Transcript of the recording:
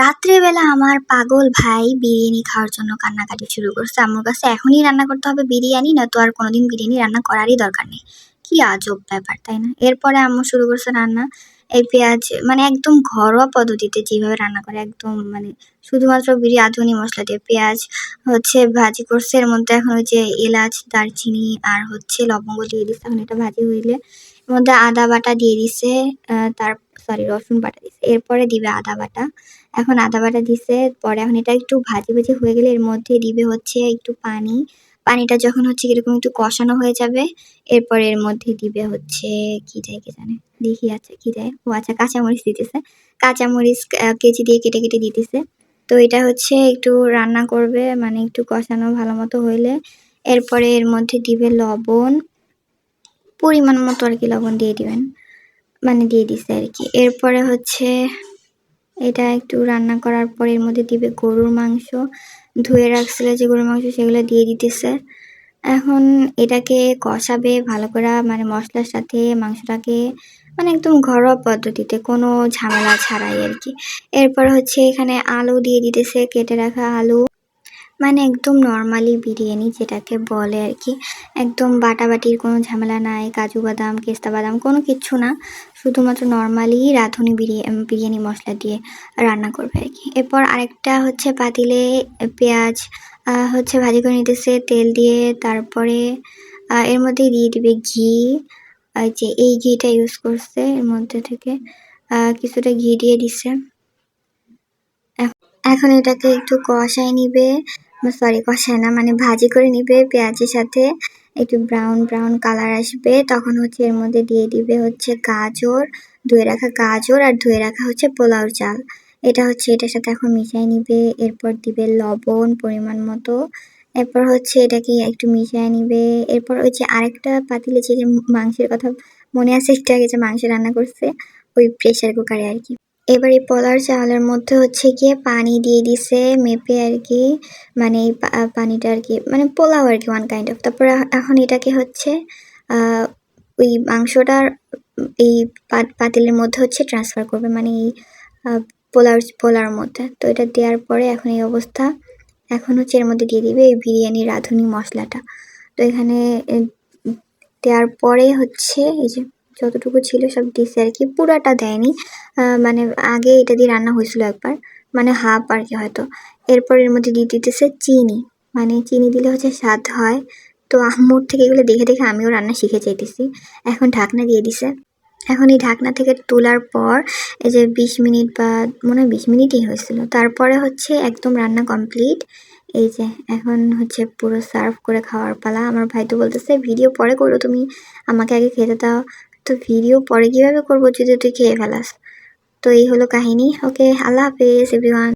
রাত্রেবেলা আমার পাগল ভাই বিরিয়ানি খাওয়ার জন্য কান্নাকাটি শুরু করছে। আম্মুর কাছে এখনই রান্না করতে হবে বিরিয়ানি না তো আর কোনোদিন বিরিয়ানি রান্না করারই দরকার নেই। কি আজব ব্যাপার, তাই না? এরপরে আম্মু শুরু করছে রান্না। এই পেঁয়াজ মানে একদম ঘরোয়া পদ্ধতিতে যেভাবে রান্না করে, একদম মানে শুধুমাত্র বিরি, আধুনি মশলা দিয়ে পেঁয়াজ, হচ্ছে ভাজি করছে। এর মধ্যে এখন ওই যে এলাচ, দারচিনি আর হচ্ছে লবঙ্গ দিয়ে দিচ্ছে এখন এটা ভাজি হইলে এর মধ্যে আদা বাটা দিয়ে দিছে। তার সরি, রসুন বাটা দিছে এরপরে দিবে আদা বাটা। এখন আদা বাটা দিছে, পরে এখন এটা একটু ভাজি ভাজি হয়ে গেলে এর মধ্যে দিবে হচ্ছে একটু পানি। পানিটা যখন হচ্ছে এরকম একটু কষানো হয়ে যাবে, এরপরে এর মধ্যে দিবে হচ্ছে কি দেয় কি জানে? দেখি আচ্ছা কি দেয়? ও আচ্ছা কাঁচামরিচ দিতেছে। কাঁচামরিচ কেজি দিয়ে কেটে কেটে দিতেছে। তো এটা হচ্ছে একটু রান্না করবে মানে একটু কষানো ভালো মতো হইলে। এরপরে এর মধ্যে দিবে লবণ। পরিমাণ মতো আর কি লবণ দিয়ে দিবেন। মানে দিয়ে দিছে আর কি। এরপরে হচ্ছে এটা একটু রান্না করার পর এর মধ্যে দিবে গরুর মাংস। ধুয়ে রাখছিল যে গরুর মাংস সেগুলো দিয়ে দিতেছে। এখন এটাকে কষাবে ভালো করে মানে মশলার সাথে মাংসটাকে মানে একদম ঘরোয়া পদ্ধতিতে, কোনো ঝামেলা ছাড়াই আর কি। এরপর হচ্ছে এখানে আলু দিয়ে দিতেছে, কেটে রাখা আলু। মানে একদম নর্মালি বিরিয়ানি যেটাকে বলে আর কি। একদম বাটাবাটির কোনো ঝামেলা নাই, কাজু বাদাম, কেস্তা বাদাম, কোনো কিচ্ছু না। শুধুমাত্র নর্মালি রাঁধুনি বিরিয়ানি বিরিয়ানি মশলা দিয়ে রান্না করবে আর কি। এরপর আরেকটা হচ্ছে পাতিলে পেঁয়াজ হচ্ছে ভাজি করে নিতেছে, তেল দিয়ে তারপরে এর মধ্যে দিয়ে দিবে ঘি। যে এই ঘিটা ইউজ করছে, এর মধ্যে থেকে কিছুটা ঘি দিয়ে দিছে। এখন এটাকে একটু কষায় নিবে। সরি কষায় না মানে ভাজি করে নিবে, পেঁয়াজের সাথে একটু ব্রাউন ব্রাউন কালার আসবে, তখন হচ্ছে এর মধ্যে দিয়ে দিবে হচ্ছে গাজর, ধুয়ে রাখা গাজর আর ধুয়ে রাখা হচ্ছে পোলাও চাল। এটা হচ্ছে, এটার সাথে এখন মিশিয়ে নিবে, এরপর দিবে লবণ পরিমাণ মতো, এরপর হচ্ছে এটাকে একটু মিশিয়ে নিবে, এরপর ওই যে আরেকটা পাতিলে যে মাংসের কথা মনে আছে একটু আগে যে মাংস রান্না করছে, ওই প্রেসার কুকারে আর কি। এবার এই পোলার চালের মধ্যে হচ্ছে গিয়ে পানি দিয়ে দিছে, মেপে আর কি মানে এই পানিটা আর কি মানে পোলাও আর কি ওয়ান কাইন্ড অফ তারপরে এখন এটাকে হচ্ছে ওই মাংসটার এই পাতিলের মধ্যে হচ্ছে ট্রান্সফার করবে মানে এই পোলার পোলার মধ্যে। তো এটা দেওয়ার পরে এখন এই অবস্থা। এখন হচ্ছে এর মধ্যে দিয়ে দিবে এই বিরিয়ানির রাঁধুনি মশলাটা। তো এখানে দেওয়ার পরে হচ্ছে এই যে যতটুকু ছিল সব দিছে আর কি। পুরাটা দেয়নি। মানে আগে এটা দিয়ে রান্না হয়েছিল একবার। মানে হাফ আর কি হয়তো। এরপর এর মধ্যে দিয়ে দিতেছে চিনি। মানে চিনি দিলে হচ্ছে স্বাদ হয়। তো আম্মুর থেকে এগুলো দেখে দেখে আমিও রান্না শিখে চাইতেছি এখন ঢাকনা দিয়ে দিছে। এখন এই ঢাকনা থেকে তোলার পর এই যে বিশ মিনিট বা মনে হয় বিশ মিনিটই হয়েছিল। তারপরে হচ্ছে একদম রান্না কমপ্লিট। এই যে এখন হচ্ছে পুরো সার্ভ করে খাওয়ার পালা। আমার ভাই তো বলতেছে, ভিডিও পরে করো তুমি। আমাকে আগে খেতে দাও। তো ভিডিও পরে কীভাবে করব, যদি তুই খেয়ে ফেলাস। তো এই হলো কাহিনী। ওকে আল্লাহ হাফেজ এভরিওয়ান